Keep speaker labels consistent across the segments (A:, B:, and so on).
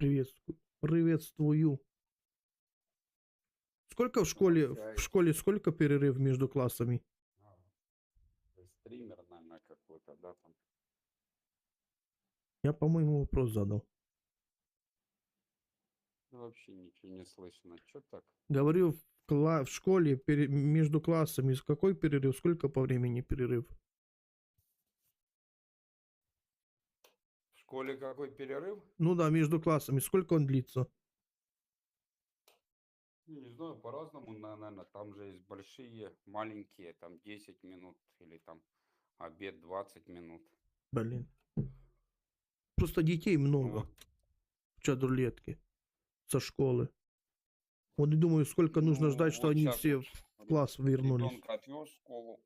A: Приветствую. Приветствую. Сколько в школе, в школе сколько перерыв между классами?
B: А, Стример, наверное, какой-то, да, там.
A: Я, по-моему, вопрос задал.
B: Ну, Вообще ничего не слышно. Че так?
A: Говорю, в, кла- в школе пере- между классами с какой перерыв, сколько по времени перерыв?
B: Школе какой перерыв?
A: Ну да, между классами, сколько он длится?
B: Ну, Не знаю, по-разному, наверное. Там же есть большие, маленькие, там 10 минут или там обед 20 минут.
A: Блин. Просто детей много
B: Вот.
A: в чадурлетке со школы. Вот и думаю, сколько нужно
B: Ну,
A: ждать, что
B: вот
A: они все в класс вернулись.
B: Ребенка отвез в школу.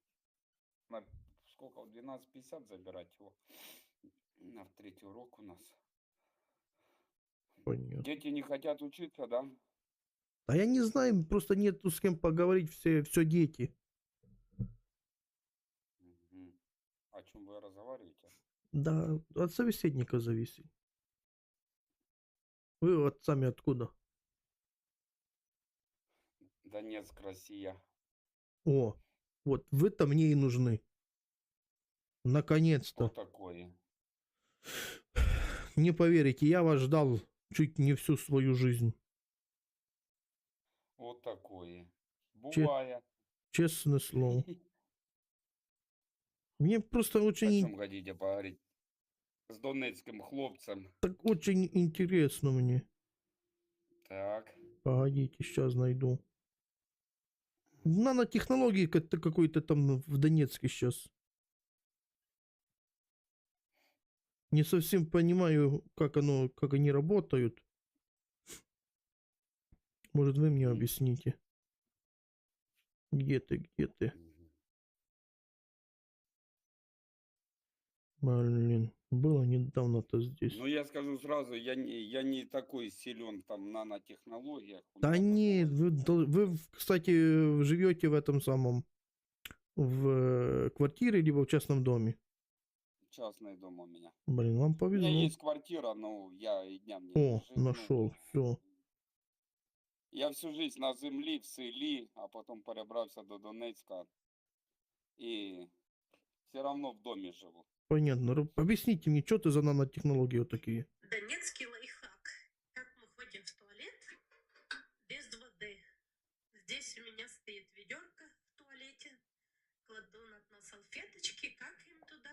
B: На сколько? В 12.50 забирать его. На третий урок у нас.
A: Понятно.
B: Дети не хотят учиться, да?
A: А я не знаю, просто нету с кем поговорить, все, все дети.
B: О чем вы разговариваете?
A: Да, от собеседника зависит. Вы вот сами откуда?
B: Донецк, Россия.
A: О, вот вы-то мне и нужны. Наконец-то.
B: Что такое?
A: Не поверите, я вас ждал чуть не всю свою жизнь.
B: Вот такое.
A: Че-
B: Бывает.
A: Честное слово. Мне просто
B: О
A: очень,
B: чем хотите поговорить? С донецким хлопцем.
A: так очень интересно мне.
B: Так.
A: Погодите, сейчас найду. Нанотехнологии как-то какой-то там в Донецке сейчас. Не совсем понимаю, как оно, как они работают. Может, вы мне объясните? Где ты, где ты? Блин, было недавно-то здесь.
B: Ну, я скажу сразу, я не, я не такой силен там в нанотехнологиях.
A: Да нет, вы, вы, кстати, живете в этом самом, в э, квартире, либо в частном доме.
B: Частный дом у меня.
A: Блин, вам
B: У меня
A: повезло.
B: есть квартира, но я и днем не
A: О,
B: жив, ну,
A: нашел, все.
B: Я всю жизнь на землі, в селі, а потім перебрався до Донецька. І все равно в домі живу.
A: Понятно. Ру- Объясните мне, что ты за нанотехнологии вот такие?
C: Донецкий лайфхак. Как мы ходим в туалет без воды. Здесь у меня стоит ведерко в туалете. Кладу на дно салфеточки, какаем туда,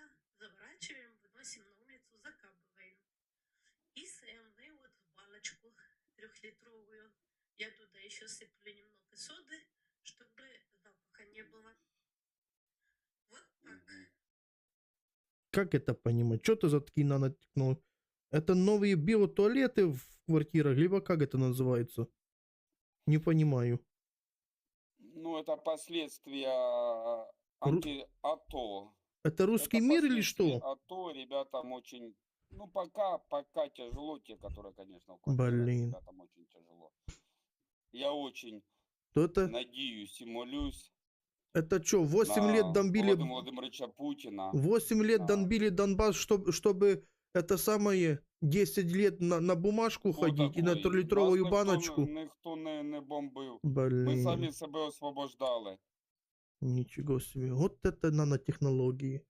C: Заворачиваем, выносим на улицу, закапываем. И СМВ вот в баночку трехлитровую. Я туда еще сыплю немного соды, чтобы запаха не было. Вот так.
A: Как это понимать? Что это за такие нанотехнологии? Это новые биотуалеты в квартирах, либо как это называется? Не понимаю.
B: Ну, это последствия анти-АТО.
A: Это русский
B: Это
A: мир или
B: последствия
A: что?
B: АТО ребятам очень... Ну, пока, пока тяжело, те, которые, конечно, в квартирах,
A: Блин.
B: ребятам очень тяжело. Я очень
A: То это,
B: надеюсь и молюсь
A: это что, 8
B: на
A: лет бомбили...
B: Володимира Владимировича Путина.
A: 8 лет
B: Да.
A: донбили Донбасс, чтобы, чтобы это самое 10 лет на, на бумажку
B: Хто
A: ходить и на
B: такий?
A: трилитровую
B: Нас ніхто не-
A: баночку.
B: Ніхто не, не бомбив. Ми
A: Блин,
B: самі себе освобождали.
A: ничего себе. Вот это нанотехнологии.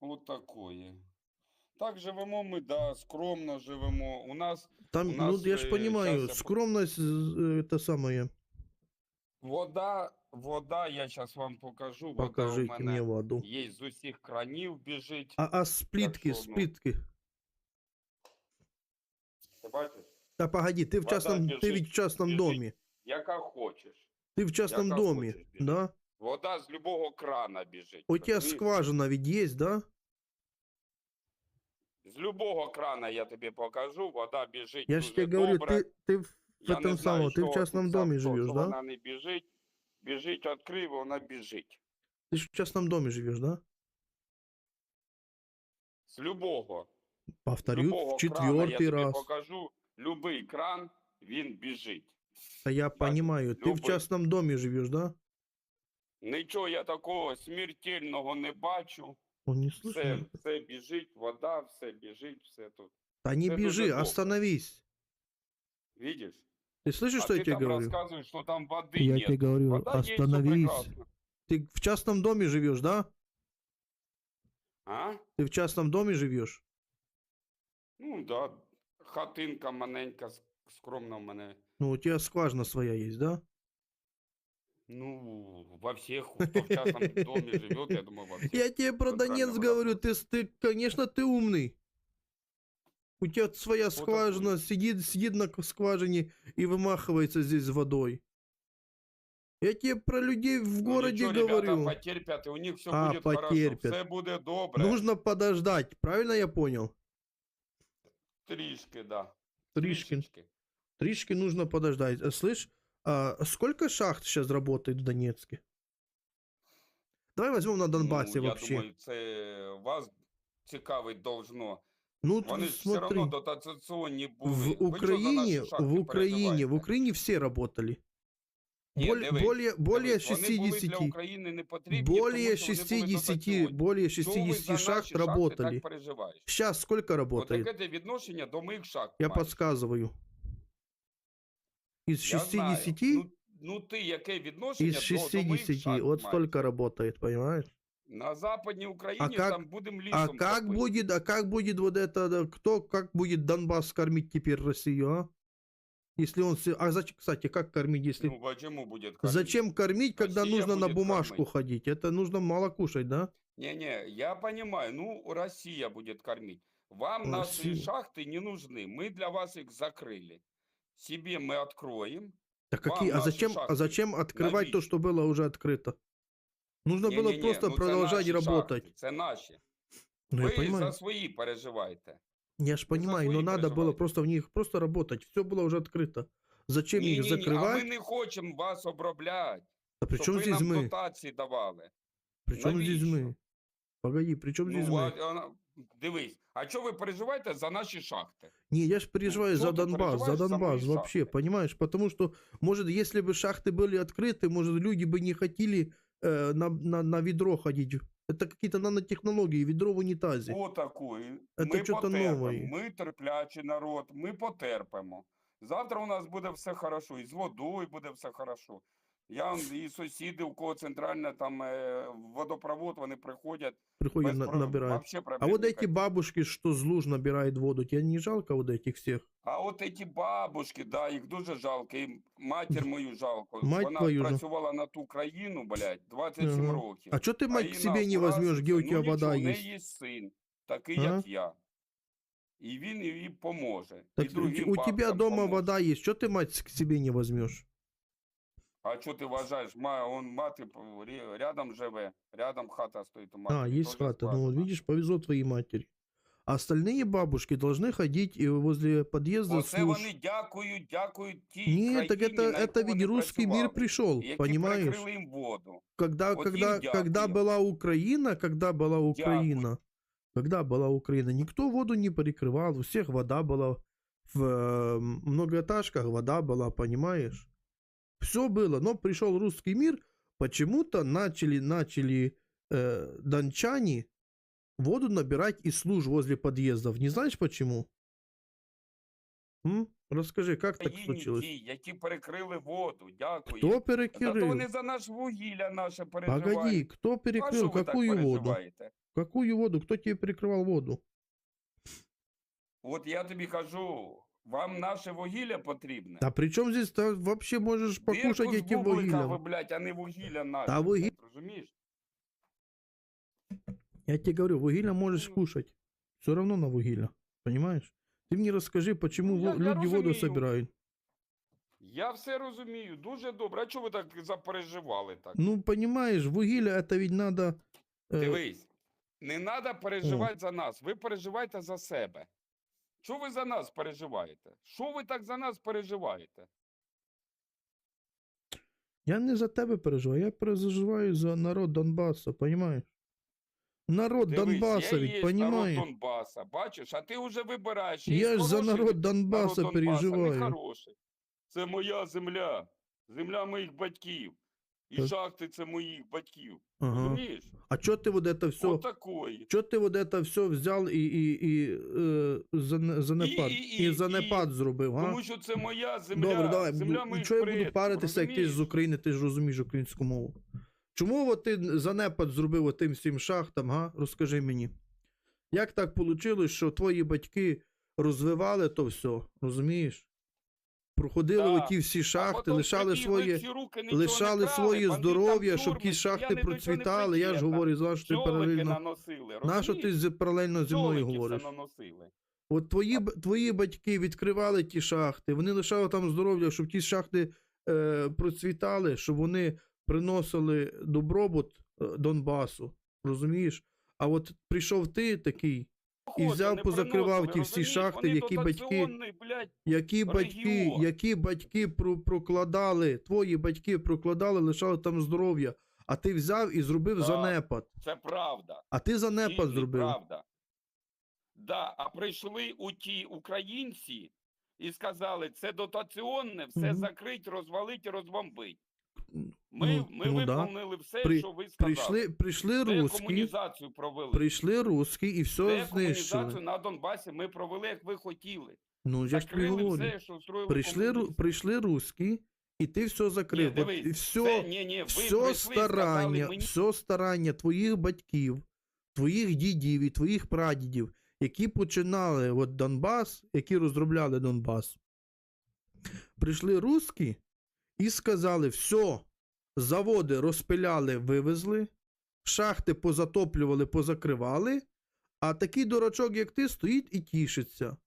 B: От такої. Так живемо ми, да, скромно живемо. У нас
A: Там,
B: У
A: ну
B: нас,
A: я ж
B: э,
A: понимаю,
B: щас я по-
A: скромность э, это самое.
B: вода, вода, я зараз вам покажу. Вода у
A: Покажите мне
B: мене
A: воду.
B: є з усіх кранів біжить.
A: А, а сплитки,
B: що, ну,
A: сплитки.
B: Ти бачиш?
A: Да погоди, ты в
B: вода
A: частном, ты
B: бежит,
A: ведь в частном
B: бежит.
A: доме.
B: Яка хочеш.
A: Ты в частном
B: Яка
A: доме,
B: хочеш біжить.
A: да?
B: Вода з любого крана біжить.
A: У тебя
B: розумієш?
A: скважина ведь есть, да?
B: З любого крана я тобі покажу, вода біжить.
A: Я же
B: дуже
A: тебе говорю,
B: добре.
A: ты, ты в
B: Я
A: этом
B: не знаю,
A: самом, ты в
B: що
A: частном
B: тут
A: доме
B: за хто,
A: живешь,
B: що
A: да?
B: Вона не біжить. Біжить, відкрив, вона біжить.
A: Ты же в частном доме живешь, да?
B: З любого.
A: Повторю
B: любого
A: в
B: крана я
A: четвертый
B: тобі
A: раз.
B: покажу. Любий кран, він біжить.
A: А я
B: Бачу,
A: понимаю, ты в
B: любой.
A: частном доме живешь, да?
B: Нічого я такого смертельного не бачу.
A: Он не
B: Все,
A: слышно.
B: все біжить, вода, все біжить, все тут.
A: Да не
B: это
A: бежи,
B: уже добро.
A: остановись.
B: Видишь?
A: Ты слышишь,
B: а
A: что
B: ты
A: я тебе
B: там
A: говорю?
B: рассказываешь, что там воды
A: Я
B: нет.
A: тебе говорю,
B: Вода есть, всё
A: остановись.
B: прекрасно.
A: Ты в частном доме живешь, да?
B: А?
A: Ты в частном доме живешь?
B: Ну да, хатинка маленька, с- скромна в мене.
A: Ну, у тебя скважина своя есть, да?
B: Ну, во всех, кто в частном доме живет, я думаю, во всех.
A: Я тебе про Донецк говорю, ты, ты, конечно, ты умный. У тебя своя скважина, сидит, сидит на скважине и вымахивается здесь водой. Я тебе про людей в
B: Ну,
A: городе
B: ничего, ребята
A: говорю.
B: потерпят, и у них все
A: А,
B: будет
A: потерпят.
B: хорошо. Все буде добре.
A: Нужно подождать, правильно я понял?
B: Трішки, да.
A: Тришки. Тришки нужно подождать. А, Слышь, а сколько шахт сейчас работает в Донецке? Давай возьмем на Донбассе
B: ну,
A: вообще.
B: Думаю, це вас цікавить должно.
A: ну,
B: Вони ж все
A: смотри.
B: одно дотаційні були.
A: В
B: Ви чого за
A: Украине,
B: наші шахти
A: в Украине, в
B: переживаєте?
A: Украине все работали.
B: Ні,
A: Боль-
B: дивись,
A: более, более
B: Дивись, Вони були
A: 60,
B: для України не потрібні,
A: более
B: тому що вони були
A: 60,
B: дотаційні.
A: более
B: Чого ви
A: 60
B: наші
A: шахт
B: шахти
A: работали.
B: переживаєш?
A: Сейчас сколько
B: От
A: работает?
B: яке ти відношення до моїх шахт
A: Я
B: маєш?
A: подсказываю. Из
B: Я знаю.
A: 60,
B: Ну, ну ти яке відношення
A: из
B: до, до моїх
A: 60,
B: шахт
A: вот
B: маєш?
A: столько работает, понимаешь?
B: На Западній Україні
A: как-
B: там будемо лісом
A: А как
B: топити.
A: будет, а как будет вот это, да, кто, как будет Донбасс кормить теперь Россию, а? Если он, се- а зачем, кстати, как кормить, если...
B: Ну, а чому буде кормити?
A: Зачем кормить, когда
B: Россия
A: нужно на
B: будет
A: бумажку
B: кормить.
A: ходить? Это нужно мало кушать, да?
B: Не-не, я понимаю, ну, Россия будет кормить. Вам наши
A: Россия.
B: шахты не нужны, мы для вас их закрыли. Себе мы откроем.
A: Так
B: Вам
A: какие, а
B: наши
A: зачем, а
B: шахты
A: зачем открывать то,
B: навіщо?
A: что было уже открыто? Нужно было
B: Не-не-не,
A: просто
B: ну, це
A: продолжать
B: наші
A: работать.
B: шахти, це наші.
A: Ну, я
B: Ви
A: понимаю.
B: за свої переживаєте.
A: Я ж
B: вы за
A: понимаю, но
B: свои
A: надо было
B: переживаете.
A: просто в них просто работать. Все было уже открыто. Зачем их
B: Ні-ні-ні, а
A: закрывать?
B: ми не хочемо вас обробляти,
A: А при
B: щоб
A: чем
B: ви
A: здесь
B: нам
A: мы?
B: дотації давали.
A: При чем здесь
B: навіщо?
A: мы? Погоди, при чем здесь
B: Ну, а,
A: мы?
B: а, дивись, а чого ви переживаєте за наші шахти?
A: Не, я ж переживаю
B: что
A: за
B: ты
A: Донбасс, за
B: переживаешь за
A: Донбасс
B: мои
A: вообще,
B: шахты?
A: понимаешь? Потому что, может, если бы шахты были открыты, может, люди бы не хотели э, на, на, на ведро ходить. Это какие-то нанотехнологии, ведро в унитазе.
B: Отакої.
A: Це
B: Ми
A: чого-то
B: потерпимо.
A: нове.
B: Ми терплячий народ, ми потерпимо. Завтра у нас буде все хорошо, і з водою буде все хорошо. Я он- і сусіди, у кого центральна там е, водопровод, вони приходять.
A: Приходят,
B: без
A: на-
B: про-
A: набирают.
B: вообще
A: А
B: проблем
A: вот эти
B: никаких.
A: бабушки, что с луж набирают воду, тебе не жалко вот этих всех?
B: А от ці бабушки, да, їх дуже жалко. І матір мою жалко.
A: Мать
B: Вона
A: твою ж.
B: працювала на ту країну, блядь, 27
A: Ага.
B: років.
A: А что ты, мать,
B: їй
A: к себе не
B: нахуй
A: возьмешь,
B: разниця?
A: где у
B: Ну,
A: тебя вода
B: нічого, в неї
A: есть?
B: є син, такий,
A: А?
B: як я. І він їй поможе. і
A: Так
B: другим
A: у тебя
B: бабкам
A: дома
B: поможе.
A: вода есть, что ты, мать, к себе не возьмешь?
B: А що ти вважаєш? Ма, он мати п- рі- рядом живе, рядом хата стоїть у
A: А,
B: матері.
A: есть
B: теж
A: хата. Ну, вот
B: скважина.
A: видишь, повезло твоей матери. А остальные бабушки должны ходить и возле подъезда
B: Оце
A: служ.
B: вони дякують, дякують тій
A: Нет, так
B: країні,
A: это,
B: на
A: это
B: яку
A: ведь
B: вони
A: русский мир
B: працювали,
A: пришел,
B: які
A: понимаешь?
B: перекрили їм воду.
A: Когда,
B: Вот
A: когда,
B: им
A: когда
B: дякую.
A: была Украина, когда была Украина, когда была Украина, никто воду не перекрывал, у всех вода была в э, многоэтажках, вода была, понимаешь? Все было, но пришел русский мир, почему-то начали, начали э, дончане воду набирать из служ возле подъездов. Не знаешь почему? М? Расскажи, как так
B: Країні
A: случилось?
B: ті, які перекрили воду, дякую.
A: Кто
B: Зато
A: перекрыл?
B: вони за наш вугілля наше переживають.
A: Погоди, кто
B: а що
A: перекрыл?
B: ви так
A: Какую воду?
B: переживаєте?
A: Какую воду? Кто тебе перекрывал воду?
B: От я тобі кажу, вам наше вугілля потрібне.
A: А при чем здесь ты вообще можешь покушать
B: Дірку з
A: эти
B: бублика ви,
A: вугилля?
B: блядь, а не вугілля наше.
A: Та вугі-
B: блядь, Розумієш?
A: Я тебе говорю, вугилля можешь
B: Ну.
A: кушать. Все равно на вугилля. Понимаешь? Ты мне расскажи, почему
B: Ну, я-
A: во-
B: я
A: люди воду
B: разумею.
A: собирают.
B: Я все розумію, дуже добре. А чого ви так запереживали так?
A: Ну, понимаешь, вугилля это ведь надо... э,
B: Дивись, не треба переживати за нас, ви переживайте за себе. Чого ви за нас переживаєте? Що ви так за нас переживаєте?
A: я не за тебе переживаю, я переживаю за народ Донбасса, понимаешь? Народ
B: Дивись,
A: Донбасса
B: я
A: ведь,
B: є
A: понимаешь?
B: народ Донбаса, бачиш, а ти вже вибираєш. є
A: Я ж за
B: хороший
A: народ Донбасса
B: народ Донбаса,
A: переживаю.
B: нехороший. Це моя земля, земля моїх батьків. І
A: Так.
B: шахти це моїх батьків.
A: Ага.
B: Розумієш?
A: А чо ти вот это все,
B: Отакої.
A: чо ти вот это все взяв і, і, і е, зане- занепад,
B: І-
A: і,
B: і- і-
A: занепад зробив, а?
B: Тому що це моя земля.
A: Добре, давай.
B: земля
A: ну,
B: моїх
A: Чого я буду
B: предків,
A: паритися, як ти ж з
B: розумієш?
A: України, ти ж розумієш українську мову. Чому от ти занепад зробив отим всім шахтам, га? Розкажи мені. Як так вийшло, що твої батьки розвивали то все, розумієш? Проходили оті всі шахти, лишали
B: руки,
A: лишали своє здоров'я, щоб ті шахти процвітали. Я ж говорю, знаєш, ти паралельно. Нащо ти паралельно зі мною говориш? От твої, твої батьки відкривали ті шахти, вони лишали там здоров'я, щоб ті шахти е, процвітали, щоб вони приносили добробут е, Донбасу. Розумієш? А от прийшов ти такий, І взяв, позакривав ті всі шахти, які батьки- які батьки, які батьки прокладали, твої батьки прокладали, лишали там здоров'я, а ти взяв і зробив
B: Так.
A: занепад.
B: це правда.
A: А ти занепад
B: Дійсно,
A: зробив.
B: Правда. Да, а прийшли у ті українці і сказали, це дотаційне, все
A: Мгм.
B: закрить, розвалить розбомбить.
A: Ну,
B: Ми, ми
A: ну да.
B: виповнили все,
A: При-
B: що ви сказали.
A: Прийшли, прийшли русські,
B: Декомунізацію провели.
A: прийшли русські і все
B: Декомунізацію
A: знищили.
B: на Донбасі ми провели, як ви хотіли.
A: Ну, я ж тобі говорю.
B: все, що строїли
A: Прийшли, ру- прийшли русські, і ти все закрив.
B: Ні,
A: От
B: дивись,
A: і
B: все,
A: все,
B: ні, ні, ви
A: все
B: прийшли
A: старання,
B: сказали мені,
A: все старання твоїх батьків, твоїх дідів і твоїх прадідів, які починали от Донбас, які розробляли Донбас. Прийшли русські і сказали: все, заводи розпиляли, вивезли, шахти позатоплювали, позакривали, а такий дурачок, як ти, стоїть і тішиться.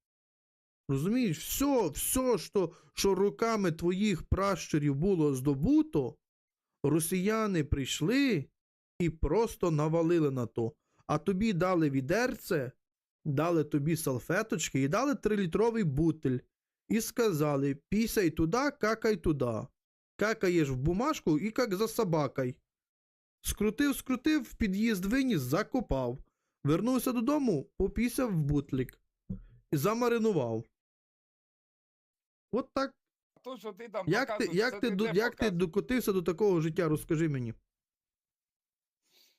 A: Розумієш, все, все, що, що руками твоїх пращурів було здобуто, росіяни прийшли і просто навалили на то. А тобі дали відерце, дали тобі салфеточки і дали трилітровий бутиль. І сказали: пісяй туди, какай туди. Какаєш в бумажку і як за собакой. Скрутив, скрутив, в під'їзд виніс, закопав. Вернувся додому, попісяв в бутлік. І замаринував. От так.
B: то, що ти там
A: Як ти,
B: показуєш,
A: як
B: це
A: ти, до- як ти
B: показуєш?
A: докотився до такого життя, розкажи мені.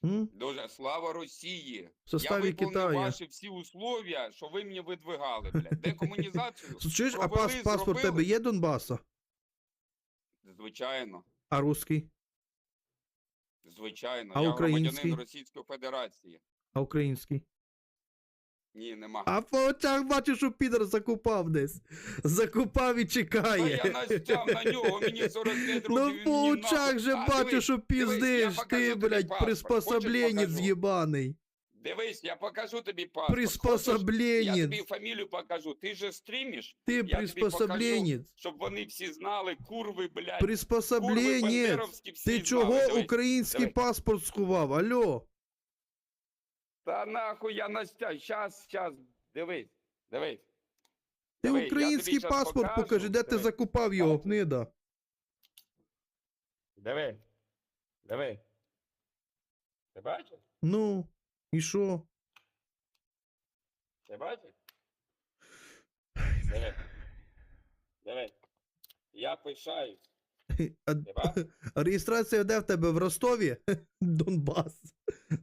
A: М?
B: Дуже слава Росії.
A: В составі
B: я виповнив
A: Китаю.
B: ваші всі условия, що ви мені видвигали, блядь. Декомунізацію.
A: Чуєш, а
B: провели,
A: пас, паспорт
B: зробили.
A: тебе є Донбаса?
B: Звичайно,
A: А русський?
B: звичайно.
A: А
B: я
A: український?
B: громадянин Російської Федерації.
A: А український?
B: Ні, нема.
A: А по очах бачу, що підер закупав десь. Закупав і
B: Та
A: чекає.
B: я настяв на нього, мені 45 років.
A: Ну
B: він
A: по
B: мені
A: очах
B: нахуй.
A: же
B: А,
A: бачу,
B: дивись,
A: що
B: дивись, я
A: піздиш,
B: покажу
A: ти,
B: тобі
A: блядь,
B: паспорт.
A: приспособленець
B: Хочеш, покажу?
A: з'єбаний.
B: Дивись, я покажу тобі паспорт. Хочеш? Я тобі фамілію покажу. Ти же стрімиш,
A: Ти
B: тобі
A: приспособленець.
B: щоб вони всі знали, курви, блядь. Курви
A: Приспособленець.
B: бандеровські
A: Ти чого
B: Дивись.
A: український
B: дивись.
A: паспорт сховав? Алло?
B: Та нахуй я настя. Щас, щас, дивись, дивись.
A: Ти
B: Диви,
A: український паспорт
B: покажу.
A: покажи, де ти закупав його, гнида.
B: Диви. Диви. Ти бачиш?
A: Ну, і що?
B: Ти бачиш? Диви. Диви. Я пишаюсь.
A: А, а реєстрація де в тебе в Ростові? Донбас.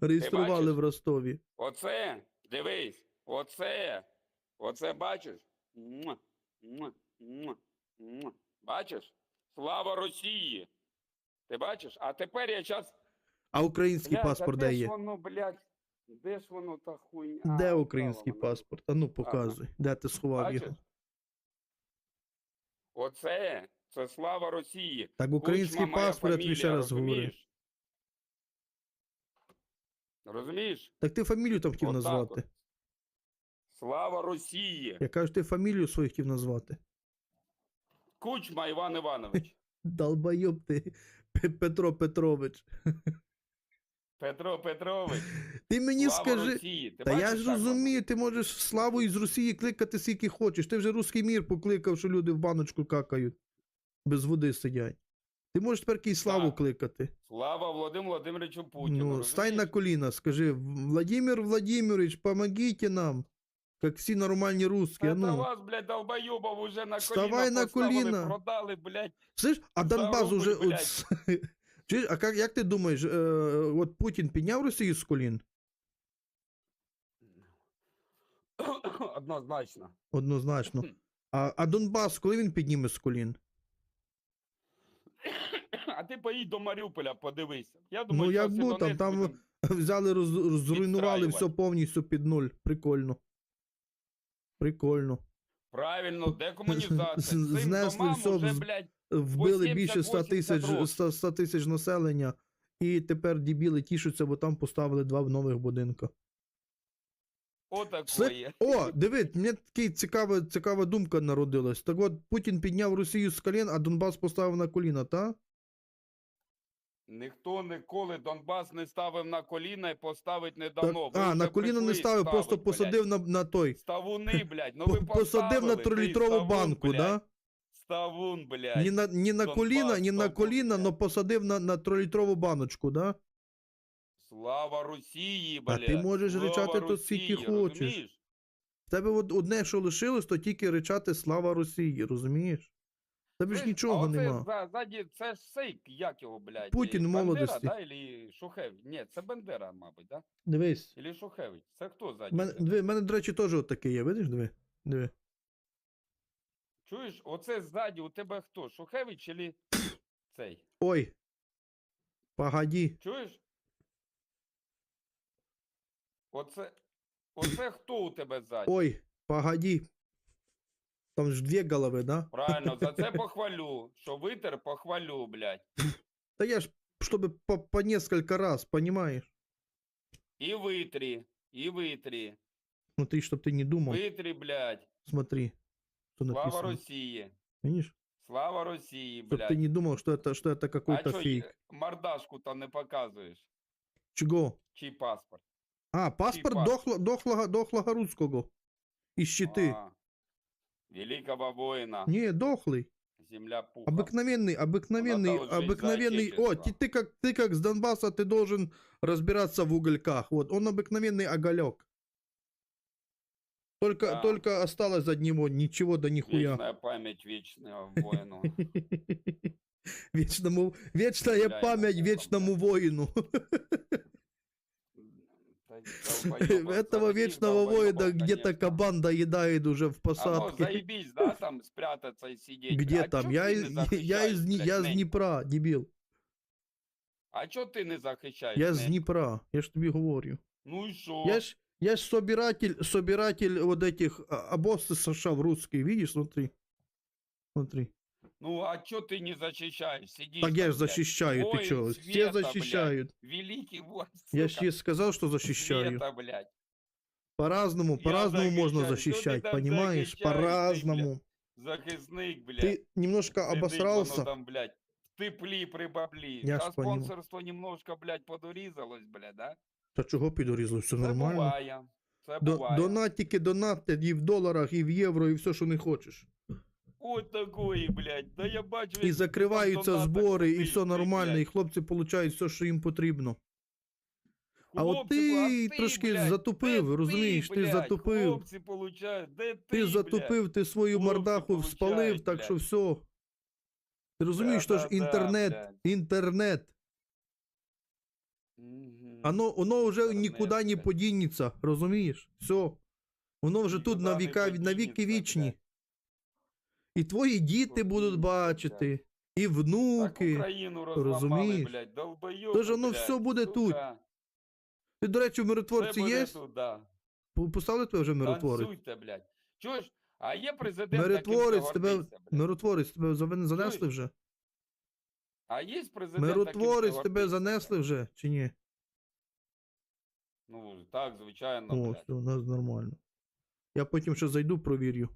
A: Реєстрували
B: бачиш?
A: в Ростові.
B: Оце, дивись, оце, оце бачиш? Муа, муа, муа, муа. Бачиш? Слава Росії! Ти бачиш? А тепер я зараз.
A: А український паспорт де
B: де
A: є?
B: воно, блядь, де ж воно та хуйня?
A: Де український паспорт? А ну показуй, де ти сховав
B: Бачиш?
A: його.
B: Оце, це слава Росії.
A: Так український
B: Кучма моя
A: паспорт, я тобі ще
B: фамілія,
A: раз говорю.
B: розумієш? Розумієш?
A: Так ти фамілію там хотів
B: Отак
A: назвати.
B: от. Слава Росії!
A: Я кажу, ти фамілію свою хотів назвати.
B: Кучма Іван Іванович.
A: Долбойоб ти, Петро Петрович.
B: Петро Петрович.
A: Ти мені
B: Слава
A: скажи.
B: Росії. Ти
A: Та я ж
B: воно?
A: розумію, ти можеш славу із Росії кликати скільки хочеш. Ти вже руський мір покликав, що люди в баночку какають, без води сидять. Ти можеш тепер якийсь славу
B: Так.
A: кликати.
B: Слава Володимиру Владимировичу Путіну.
A: ну, стань на
B: розумієш?
A: коліна, скажи, Владимир Владимирович, помогите нам. Як всі нормальні русські.
B: Та
A: а ну.
B: вас, блядь, долбойобов уже на
A: Вставай
B: коліна
A: на
B: поставили,
A: коліна.
B: продали, блядь.
A: Слышь, а Донбас уже...
B: блядь.
A: Чи, а як, як ти думаєш, е, от Путін підняв Росію з колін?
B: Однозначно.
A: Однозначно. А, а Донбас, коли він підніме з колін?
B: А ти поїдь до Маріуполя, подивися. Я думаю,
A: Ну,
B: що
A: як
B: всі
A: там-
B: Донецьк
A: там Взяли, роз, роз- зруйнували все
B: Відстраювати.
A: повністю під нуль. Прикольно. Прикольно.
B: Правильно, декомунізація.
A: З-
B: Цим
A: знесли
B: домам
A: все,
B: уже,
A: з-
B: блядь,
A: Вбили більше 100 тисяч, 100, 100 тисяч населення, і тепер дібіли тішуться, бо там поставили два нових будинка.
B: отакої.
A: О, диви, мені така цікава, цікава думка народилась. Так от Путін підняв Росію з колін, а Донбас поставив на коліна, та?
B: Ніхто ніколи Донбас не ставив на коліна і поставить не дано.
A: А, на коліна не ставив,
B: ставить,
A: просто
B: блядь.
A: посадив на, на той.
B: Ставуни, блядь, ну ви
A: Посадив на
B: поставили, ти
A: трилітрову банку,
B: блядь.
A: да?
B: Ставун, блядь.
A: Ні на, ні на коліна, ні на коліна, но посадив на, на трилітрову баночку, да?
B: Слава Росії,
A: А ти можеш
B: Слава
A: ричати тут скільки
B: Росії,
A: хочеш.
B: розумієш?
A: В тебе от одне, що лишилось, то тільки речати слава Росії, розумієш? В Тебе ж нічого
B: а оце
A: нема.
B: За, ззаді, це ж сейк, як його, блядь?
A: Путін
B: е, Бандера, да, или Шухевич? Ні, це Бендера, мабуть, да?
A: Дивись.
B: Или Шухевич? Це хто ззаді?
A: мене, диви, мене, до речі, теж отакий є, видиш, диви? Диви.
B: Чуєш, оце ззаді у тебе хто? Шухевич или цей?
A: Ой. Погоді.
B: Чуєш? Оце, оце хто у тебе ззаді?
A: Ой, погоді. Там ж дві голови, да?
B: Правильно, за це похвалю. Що витер, похвалю, блядь.
A: Та я ж, чтобы по, по несколько раз, понимаешь?
B: І витрі, і витрі.
A: Смотри, чтоб ты не думал.
B: Витрі, блядь.
A: Смотри, что
B: Слава
A: написано.
B: Росії.
A: Видишь?
B: Слава Росії,
A: Чтоб ты
B: блядь.
A: не думал, что это, что это
B: А
A: какой-то
B: чо
A: фейк.
B: мордашку-то не показуєш?
A: Чего?
B: Чий паспорт?
A: А, паспорт
B: паспорт?
A: дохла, дохлого, дохлого русского. Из щиты.
B: А, Великого воїна.
A: Не, дохлый.
B: Земля пуха.
A: Обыкновенный, обыкновенный,
B: должна жить за
A: обыкновенный. О,
B: отечество.
A: ты, ты как ты как с Донбасса, ты должен разбираться в угольках. Вот, он обыкновенный оголек. Только,
B: Да.
A: только осталось от него ничего да нихуя.
B: Вічна пам'ять вічного воїну.
A: Вечному, вечная
B: Бля,
A: память
B: ему
A: вечному воину.
B: Та долбоёбов,
A: Этого
B: таких
A: вечного воина
B: долбоёбов,
A: где-то
B: конечно.
A: кабан доедает уже в
B: А ну,
A: посадке.
B: заебись, да, там спрятаться и сидеть.
A: Где
B: а
A: там?
B: чё
A: Я,
B: ты
A: из-
B: не
A: я, из,
B: захищаешь,
A: Дни-
B: блядь,
A: я з
B: неньку?
A: Дніпра, дебіл.
B: А чо ти не захищаєш?
A: Я з
B: неньку?
A: Дніпра, я ж тобі говорю.
B: Ну і що?
A: Я ж, я ж собиратель, собиратель вот этих а, обоз США в русский, видишь, смотри. Смотри.
B: Ну а чо ти не захищаєш? Сидиш
A: Так я
B: там,
A: ж
B: блядь.
A: защищаю, ты
B: Воин
A: чё? Все
B: света, блядь.
A: защищают.
B: Великий воин,
A: Я
B: сука,
A: ж тебе сказал, что защищаю.
B: света, блядь.
A: По-разному,
B: Я
A: по-разному можно
B: защищаю. Что ты
A: защищать,
B: там
A: понимаешь?
B: защищаешь, ты,
A: По-разному.
B: Захисник, блядь.
A: Ты немножко
B: Сидить воно
A: обосрался.
B: там, блядь, в теплі при баблі.
A: Я ж
B: а
A: понімаю.
B: спонсорство немножко, блядь, подорізалось, блядь, да?
A: Та чого підорізли? Все
B: Це
A: нормально.
B: буває. Це
A: До,
B: буває.
A: донатики, донати і в доларах, і в євро, і все, що не хочеш.
B: Ой, такої, блядь. Да я бачу.
A: І
B: як
A: закриваються
B: там донатиш
A: збори, і все нормально,
B: блядь.
A: і хлопці получають все, що їм потрібно. А от
B: Хлопці,
A: ти трошки
B: блядь,
A: затупив,
B: де
A: розумієш, ти
B: блядь?
A: затупив.
B: Хлопці получають, де ти,
A: Ти
B: блядь?
A: затупив, ти свою
B: Хлопці
A: мордаху спалив,
B: получають,
A: так що все. Ти розумієш, що ж
B: Да-да-да,
A: інтернет, інтернет.
B: Мгм.
A: Оно, воно вже нікуди не подінеться, розумієш? Все. Воно вже тут на віка, на віки вічні. І твої діти будуть бачити, і внуки. Розумієш? Тож воно все буде тут. Ти, до речі, в миротворці є? Поставили тебе вже миротворець?
B: Танцуйте, блядь. Чуєш? А є президент,
A: Миротворець тебе, миротворець тебе занесли вже?
B: А є президент,
A: Миротворець тебе занесли вже, чи ні?
B: Ну, так, звичайно,
A: О,
B: блядь.
A: все, у нас нормально. Я потім ще зайду, провірю.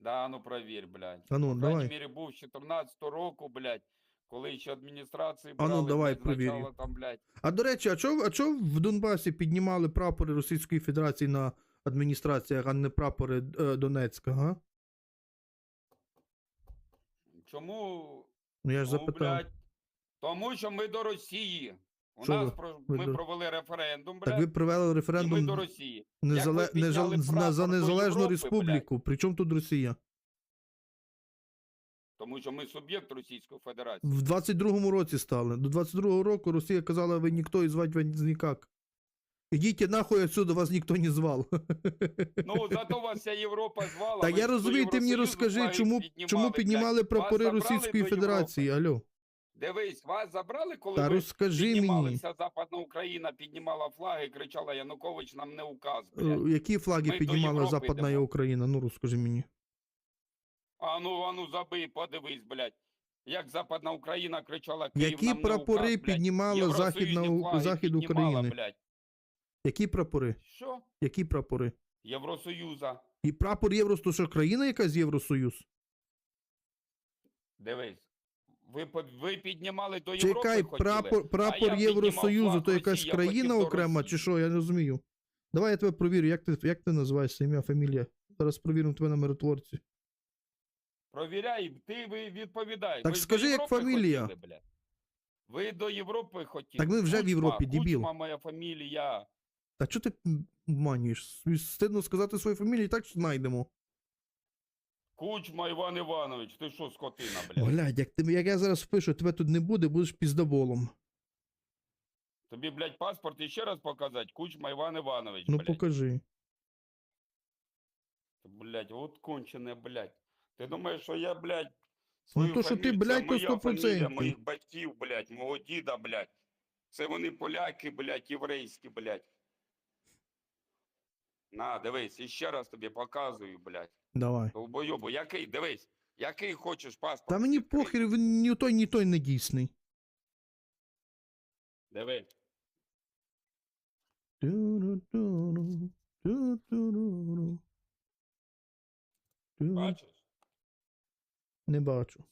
B: Да, ну провір, блядь.
A: А ну,
B: По крайній
A: давай.
B: мірі був з 14 року, блядь, коли ще адміністрації
A: А ну,
B: брали,
A: давай,
B: блядь, там, блядь.
A: А до речі, а чого а чо в Донбасі піднімали прапори Російської Федерації на адміністраціях, а не прапори е, Донецька, га?
B: Чому?
A: Ну я ж запитав.
B: тому що ми до Росії. У
A: Що
B: нас
A: ви-
B: про...
A: ви
B: ми
A: до-
B: провели референдум, блядь,
A: Так ви провели
B: і ми
A: референдум
B: до Росії.
A: незале...
B: Як ви
A: нежал-
B: підняли
A: на- за
B: прапор до
A: незалежну
B: Європи,
A: республіку. Причому тут Росія?
B: Тому що ми суб'єкт Російської Федерації.
A: В 22-му році стали. До 22-го року Росія казала, ви ніхто і звати вас ніяк. Ідіть нахуй отсюда, вас ніхто не звав.
B: Ну, зато вас вся Європа звала. Ви
A: я
B: до
A: розумію, ти мені
B: Євросоюзу
A: розкажи, чому, чому піднімали
B: Вас
A: прапори
B: забрали
A: Російської
B: до Європи.
A: Федерації, алло.
B: Дивись, вас забрали, коли
A: Та
B: ви
A: розкажи мені,
B: піднімалися, Западна Україна піднімала флаги кричала Янукович нам не указ, блядь.
A: е, які флаги
B: Ми до
A: піднімала
B: Європи
A: Западна
B: йдемо.
A: Україна? Ну розкажи мені.
B: А ну, а ну забий, подивись, блядь. Як Западна Україна кричала Київ
A: Які
B: нам не
A: прапори
B: указ, блядь.
A: піднімала
B: Євросоюзні
A: Західна У-
B: флаги
A: Захід
B: піднімала,
A: України?
B: блядь.
A: Які прапори?
B: Що?
A: Які прапори?
B: Євросоюза.
A: І прапор Євросоюзу, то що країна якась Євросоюз?
B: Дивись. Ви, ви піднімали до Європи
A: Чекай,
B: хотіли?
A: прапор, прапор Євросоюзу, то якась
B: Росії,
A: країна окрема,
B: Росії.
A: чи що? Я не розумію. Давай я тебе провірю, як ти, як ти називаєшся ім'я, фамілія. Зараз провіримо тебе на миротворці.
B: Провіряй, ти ви відповідай.
A: Так
B: ви
A: скажи, як фамілія.
B: Хотіли? Ви до Європи хотіли.
A: Так ми вже в Європі, дебіл.
B: Кучма моя фамілія.
A: Та чого ти обманюєш? Стидно сказати свою фамілію, і так знайдемо.
B: Кучма Іван Іванович, ти що, скотина, блядь?
A: Блядь, як, ти, як я зараз впишу, тебе тут не буде, будеш піздоболом.
B: Тобі, блядь, паспорт іще раз показати? Кучма Іван Іванович,
A: Ну
B: блядь.
A: покажи.
B: Блядь, от кончене, блядь. Ти думаєш, що я, блядь, свою
A: Ну, то, що ти,
B: фамілію- це
A: блядь, то
B: моя фамілія
A: 100%.
B: моїх батьків, блядь, мого діда, блядь. Це вони поляки, блядь, єврейські, блядь. На, дивись, іще раз тобі показую, блядь.
A: Давай.
B: Долбойобу, який, дивись, який хочеш паспорт?
A: Та мені
B: відкрий.
A: похер, він ні той, ні той не дійсний.
B: Дивись.
A: Ту-ру-ту-ру, ту-ту-ру-ру. Ту-
B: Бачиш?
A: Не бачу.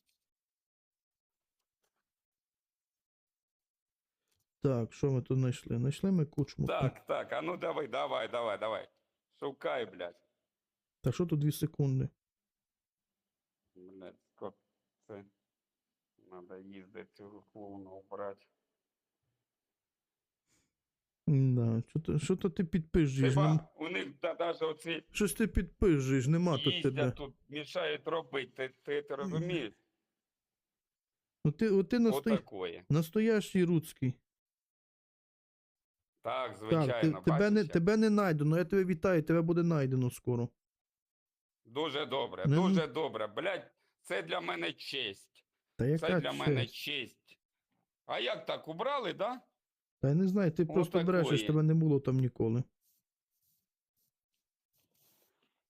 A: Так, що ми тут знайшли? Знайшли ми кучму.
B: Так, так, а ну давай, давай, давай, давай. Шукай, блядь.
A: Та що тут дві секунди?
B: Блядь, скот, це. Надо їздити цього клоуна убрати.
A: Да, що то, що то ти підпижуєш? Нем...
B: Хіба у них да, навіть оці
A: Що ж ти підпижуєш? Нема тут тебе.
B: їздять тут, мішають робити, ти, ти, ти розумієш?
A: Ну ти, от ти насто...
B: Отакої.
A: настоящий руцький.
B: Так,
A: Так,
B: звичайно,
A: ти, тебе, не, тебе не найдено, я тебе вітаю, тебе буде найдено скоро.
B: Дуже добре,
A: Ну, ну.
B: дуже добре. Блядь, це для мене честь.
A: Та
B: Це
A: яка
B: для мене
A: честь?
B: честь. А як так, убрали, да?
A: Та я не знаю, ти просто брешеш, тебе не було там ніколи.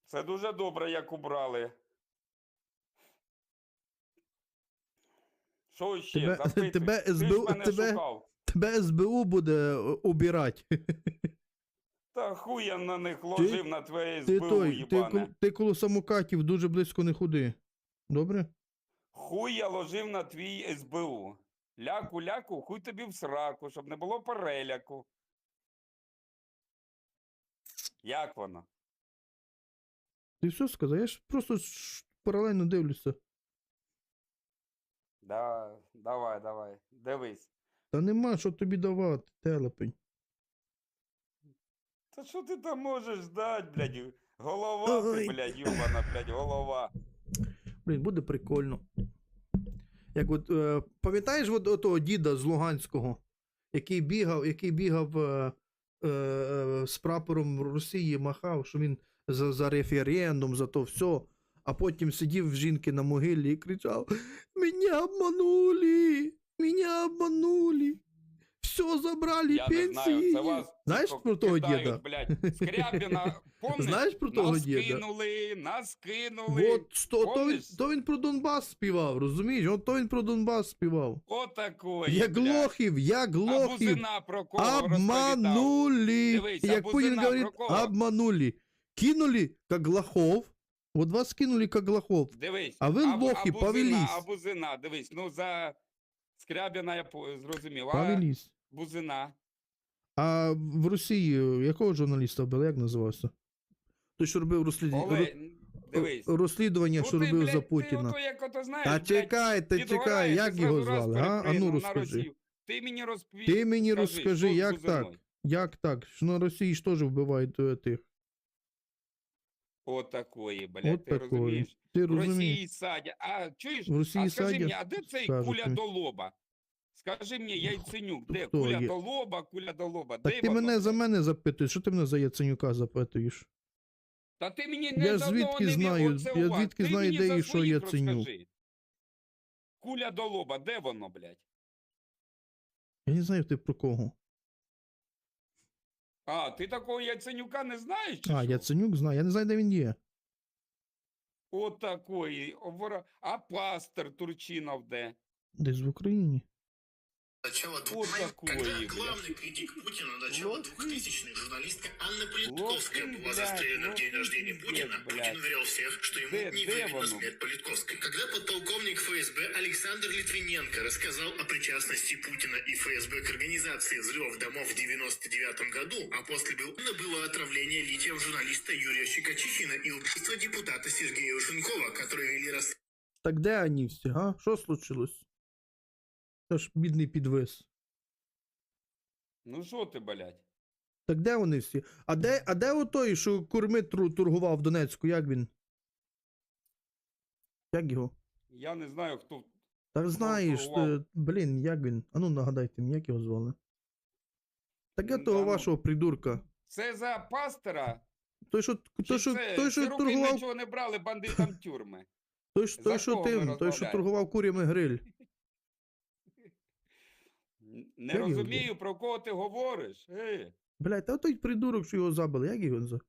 B: Це дуже добре, як убрали. Що ще?
A: Тебе- тебе СБУ тебе-. Тебе СБУ буде е, обірати.
B: Та хуй я на них ложив на твоє
A: Ти
B: СБУ,
A: той, ти,
B: їбане.
A: кол- ти коло самокатів дуже близько не ходи. Добре?
B: Хуй я ложив на твій СБУ. Ляку-ляку, хуй тобі в сраку, щоб не було переляку. Як воно?
A: Ти все сказав? Я ж просто паралельно дивлюся.
B: Да, давай, давай, дивись.
A: Та нема що тобі давати, телепень.
B: Та що ти там можеш дати, блядь? Голова ти, блядь, юбана, блядь, голова.
A: Блін, буде прикольно. Як от, е, пам'ятаєш от, отого діда з Луганського, який бігав, який бігав е, е, з прапором Росії, махав, що він за, за референдум, за то все, а потім сидів в жінки на могилі і кричав: Мене обманули! Мене обманули! Все забрали
B: Я не
A: пенсії!
B: знаю, це вас
A: Знаєш
B: типу,
A: про того
B: кидають,
A: діда?
B: блядь. Скрябіна, помниш?
A: Знаєш про того
B: нас
A: діда?
B: кинули, нас кинули.
A: От, сто, то, він,
B: помниш?
A: то він про Донбас співав, розумієш? От то він про Донбас співав.
B: Отакої,
A: Як
B: блядь.
A: лохів, як
B: А
A: лохів.
B: Бузина про кого розповідав?
A: Обманули.
B: Дивись, а
A: Як Путин
B: Бузина
A: говорит,
B: про кого?
A: обманули. Кинули, как лохов. Вот вас кинули, как лохов.
B: Дивись.
A: А ви лохи, повелись.
B: А бузина, дивись, ну за Скрябіна я по- зрозумів. А бузина.
A: А в Росії якого журналіста вбили, як називався? Той, що робив розслідування,
B: Оле, дивись.
A: розслідування,
B: Ну
A: що
B: ти,
A: робив
B: блядь,
A: за
B: Ти
A: Путіна.
B: ото, як ото знаєш,
A: Та
B: блядь,
A: чекай, та чекай, як його
B: зразу раз
A: звали? А? А ну
B: перепригнув
A: розкажи.
B: Ти мені розповій.
A: Ти мені розкажи, як так? Як так? Що на Росії ж теж вбивають е, тих.
B: Отакої, блядь,
A: От
B: ти
A: такої.
B: розумієш?
A: Ти
B: В
A: розумієш?
B: Росії садять. А чуєш?
A: В Росії
B: а скажи
A: садять,
B: мені, а де цей
A: скажуть
B: куля
A: мені.
B: до лоба? Скажи мені, Яйценюк, де
A: хто
B: куля
A: є?
B: до лоба, куля до лоба?
A: Так
B: де
A: ти
B: воно,
A: мене за мене запитуєш, що ти мене за Яценюка запитуєш?
B: Та ти мені не
A: Я
B: одного
A: звідки
B: не
A: знаю,
B: оце
A: я звідки
B: Ти
A: знаю,
B: мені
A: де
B: за
A: і що
B: своїх
A: Яценюк?
B: розкажи. Куля до лоба, де воно, блядь?
A: Я не знаю ти про кого.
B: А, ти такого Яценюка не знаєш? Чи
A: А,
B: що?
A: Яценюк знаю, я не знаю, де він є.
B: От такої. обора- А пастор Турчинов де?
A: Десь в Україні.
D: Начало двух-
B: Вот такое,
D: Когда
B: блядь.
D: главный критик Путина начала
B: Лохи.
D: 2000-х журналистка Анна Политковская
B: Лохи,
D: была
B: блядь,
D: застрелена в день
B: лохи,
D: рождения
B: пиздец,
D: Путина,
B: блядь.
D: Путин уверял всех, что ему
B: Де-
D: не
B: де
D: выгодна
B: воно?
D: смерть Политковской. Когда подполковник ФСБ Александр Литвиненко рассказал о причастности Путина и ФСБ к организации взрывов домов в 99 году, а после было, было отравление литием журналиста Юрия Щекочихина и убийство депутата Сергея Ушенкова, которые вели расследование
A: Так де вони всі, а? Що случилось? Це ж бідний підвис.
B: Ну що ти, блядь?
A: Так де вони всі? А де, а де отой, що курми тру- торгував в Донецьку, як він? Як його?
B: Я не знаю, хто.
A: Так знаєш, е, блін, як він? А ну нагадайте мені, як його звали? Так я того
B: ну.
A: вашого придурка.
B: Це за пастора?
A: Той, що, той, що,
B: це
A: той, що
B: руки
A: торгував,
B: нічого не брали бандитам тюрми?
A: той, що- той, що тим, той, що торгував курями гриль.
B: Не
A: Як його
B: розумію, про кого ти говориш. Е,
A: Блядь, та той придурок, що його забили, як його за?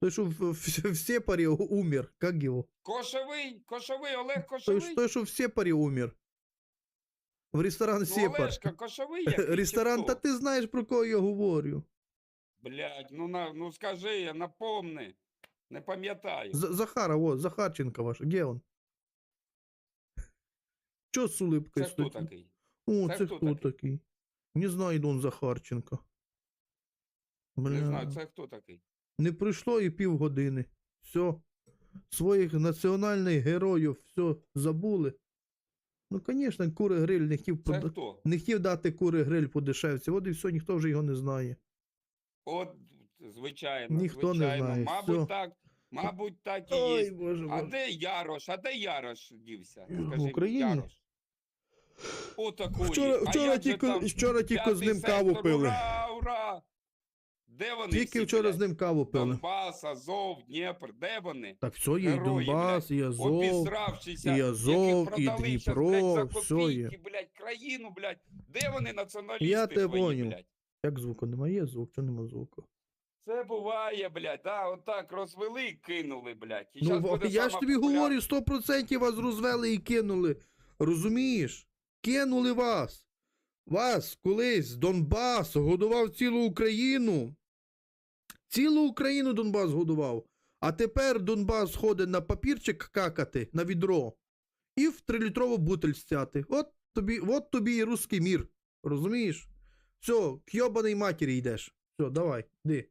A: Той, що в, в, в Сепарі умер, як його?
B: Кошовий, кошовий, Олег
A: Той,
B: Кошовий.
A: що- той, що в Сепарі умер. В ресторан
B: Ну,
A: Сепар.
B: Олешка, Кошовий який,
A: Ресторан, та ти знаєш, про кого я говорю.
B: Блядь, ну, на, ну скажи, я напомни. Не пам'ятаю.
A: З- Захара, вот, Захарченко ваш, де он? Чо з улипкою
B: Це хто
A: стоїть?
B: такий?
A: О,
B: Це
A: це
B: хто
A: хто
B: такий?
A: такий? Не знаю, Дон Захарченко. Бля.
B: Не знаю, це хто такий?
A: Не пройшло і півгодини. Все. Своїх національних героїв все забули. Ну, звісно, кури гриль не хотів,
B: Це
A: пода-
B: хто?
A: не хотів дати кури гриль по дешевці. От і все, ніхто вже його не знає.
B: От, звичайно,
A: Ніхто не
B: звичайно.
A: знає,
B: Мабуть,
A: всьо.
B: так. Мабуть, так і є.
A: боже,
B: А де Ярош? А де Ярош дівся?
A: В
B: Скажи мені,
A: Україні?
B: Ярош. Отакої.
A: Вчора,
B: А
A: вчора,
B: як же
A: тільки,
B: там
A: вчора тільки з
B: п'ятий
A: ним каву
B: сектор?
A: пили.
B: Ура, ура! Де вони
A: Тільки
B: всі,
A: вчора
B: блядь?
A: з ним каву пили.
B: Донбас, Азов, Дніпр, де вони?
A: Так все є, і
B: Герої,
A: Донбас, і Азов.
B: Обісравшися,
A: і Азов, і
B: продали щас,
A: Дніпро,
B: блядь, за копійки,
A: є.
B: блядь, країну, блядь. Де вони націоналісти
A: Я те
B: твої,
A: поняв.
B: блядь?
A: Як звуку немає? Є звук, чи нема звуку?
B: Це буває, блядь, да, отак розвели і кинули, блядь. І
A: Ну,
B: щас
A: во-
B: буде
A: я ж
B: сама
A: тобі
B: популярна-
A: говорю, 100% вас розвели і кинули. Розумієш? Кинули вас. Вас колись Донбас годував цілу Україну. Цілу Україну Донбас годував. А тепер Донбас ходить на папірчик какати на відро і в трилітрову бутель стяти. От тобі, от тобі і русський мір. Розумієш? Все, к йобаний матері йдеш. Все, давай, йди.